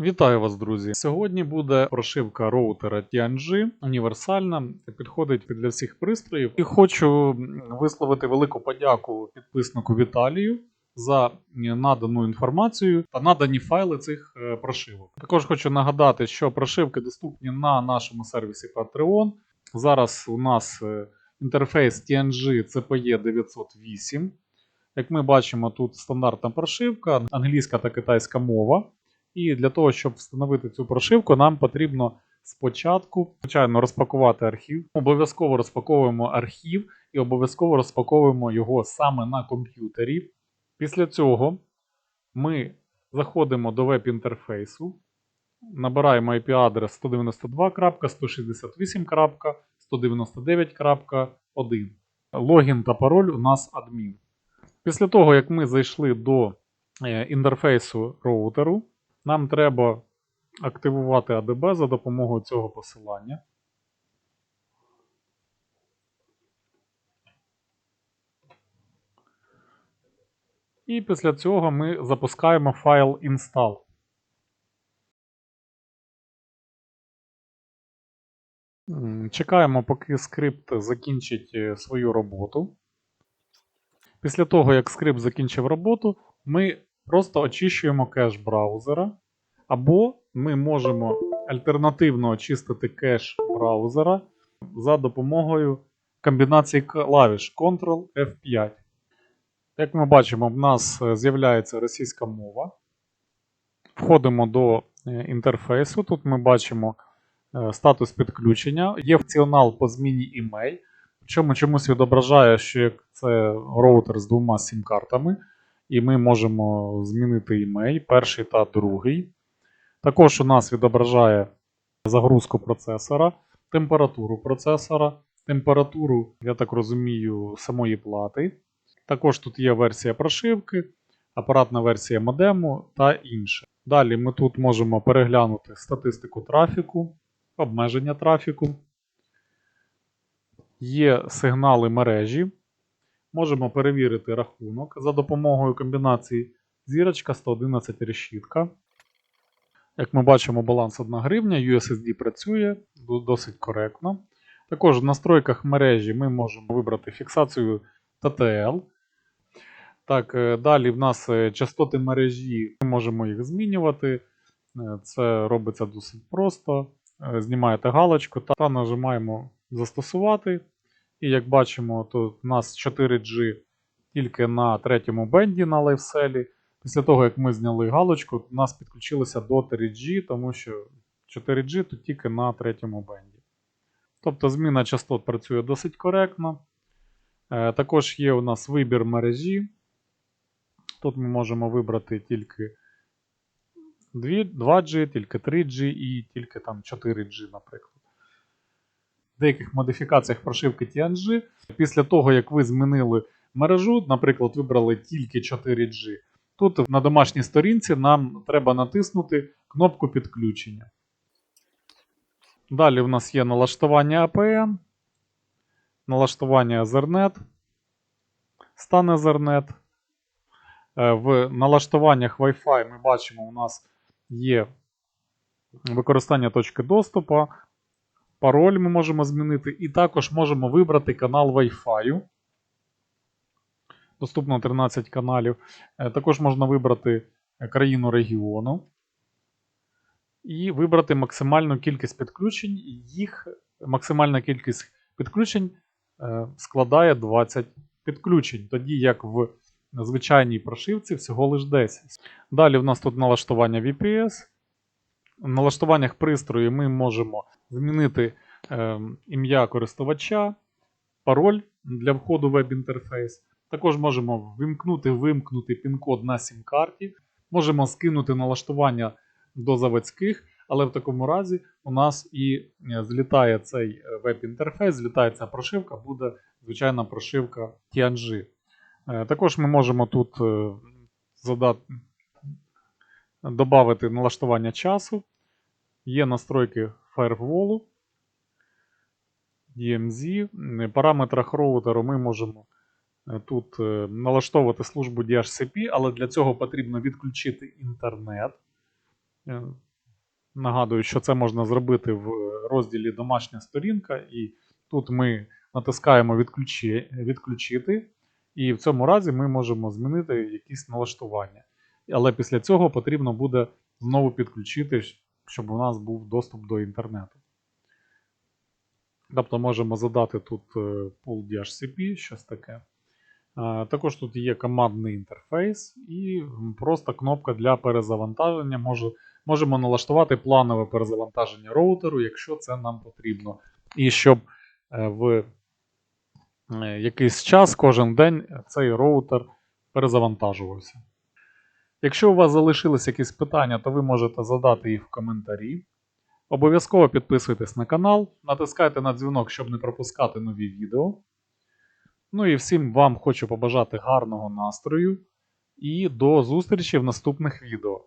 Вітаю вас, друзі! Сьогодні буде прошивка роутера TNG, універсальна, підходить для всіх пристроїв. І хочу висловити велику подяку підписнику Віталію за надану інформацію та надані файли цих е, прошивок. Також хочу нагадати, що прошивки доступні на нашому сервісі Patreon. Зараз у нас е, інтерфейс TNG CPE 908. Як ми бачимо, тут стандартна прошивка, англійська та китайська мова. І для того, щоб встановити цю прошивку, нам потрібно спочатку, звичайно, розпакувати архів. Обов'язково розпаковуємо архів і обов'язково розпаковуємо його саме на комп'ютері. Після цього ми заходимо до веб-інтерфейсу, набираємо IP-адрес 192.168.199.1. Логін та пароль у нас адмін. Після того, як ми зайшли до е, інтерфейсу роутеру, нам треба активувати ADB за допомогою цього посилання. І після цього ми запускаємо файл install. Чекаємо, поки скрипт закінчить е, свою роботу. Після того, як скрипт закінчив роботу, ми просто очищуємо кеш браузера, або ми можемо альтернативно очистити кеш браузера за допомогою комбінації клавіш Ctrl F5. Як ми бачимо, в нас е, з'являється російська мова. Входимо до е, інтерфейсу. Тут ми бачимо е, статус підключення. Є функціонал по зміні імей. Причому чомусь відображає, що це роутер з двома сім-картами, і ми можемо змінити імей, перший та другий. Також у нас відображає загрузку процесора, температуру процесора, температуру, я так розумію, самої плати. Також тут є версія прошивки, апаратна версія модему та інше. Далі ми тут можемо переглянути статистику трафіку, обмеження трафіку. Є сигнали мережі. Можемо перевірити рахунок за допомогою комбінації зірочка 111 решітка. Як ми бачимо, баланс 1 гривня, USSD працює досить коректно. Також в настройках мережі ми можемо вибрати фіксацію TTL. Так, е, далі в нас е, частоти мережі, ми можемо їх змінювати. Е, Це робиться досить просто. Знімаєте галочку та нажимаємо застосувати. І як бачимо, тут у нас 4G тільки на третьому бенді на лайфселі. Після того, як ми зняли галочку, у нас підключилося до 3G, тому що 4G тут тільки на третьому бенді. Тобто зміна частот працює досить коректно. Е, Також є у нас вибір мережі. Тут ми можемо вибрати тільки 2G, тільки 3G і тільки там 4G, наприклад. Деяких модифікаціях прошивки TNG, після того, як ви змінили мережу, наприклад, вибрали тільки 4G, тут на домашній сторінці нам треба натиснути кнопку підключення. Далі в нас є налаштування APN, налаштування Ethernet, стан Ethernet. Е, В налаштуваннях Wi-Fi ми бачимо, у нас є використання точки доступу, пароль ми можемо змінити, і також можемо вибрати канал Wi-Fi. Доступно 13 каналів. Е, Також можна вибрати е, країну регіону. І вибрати максимальну кількість підключень. Їх максимальна кількість підключень е, складає 20 підключень, тоді як в звичайній прошивці всього лиш 10. Далі в нас тут налаштування VPS. Налаштуваннях пристрою ми можемо змінити е, ім'я користувача, пароль для входу в веб-інтерфейс. Також можемо вимкнути, вимкнути пін-код на сім-карті. Можемо скинути налаштування до заводських, але в такому разі у нас і е, злітає цей е, веб-інтерфейс, злітає ця прошивка, буде звичайна прошивка TNG. Е, Також ми можемо тут задати, додати налаштування часу. Є настройки фаєрволу, DMZ. В параметрах роутеру ми можемо е, тут е, налаштовувати службу DHCP, але для цього потрібно відключити інтернет. Е, Нагадую, що це можна зробити в розділі Домашня сторінка, і тут ми натискаємо відключити, і в цьому разі ми можемо змінити якісь налаштування. Але після цього потрібно буде знову підключити, щоб у нас був доступ до інтернету. Тобто можемо задати тут е, pool DHCP, щось таке. Е, Також тут є командний інтерфейс і просто кнопка для перезавантаження. Може, можемо налаштувати планове перезавантаження роутеру, якщо це нам потрібно. І щоб е, в е, якийсь час кожен день цей роутер перезавантажувався. Якщо у вас залишились якісь питання, то ви можете задати їх в коментарі. Обов'язково підписуйтесь на канал, натискайте на дзвінок, щоб не пропускати нові відео. Ну і всім вам хочу побажати гарного настрою і до зустрічі в наступних відео.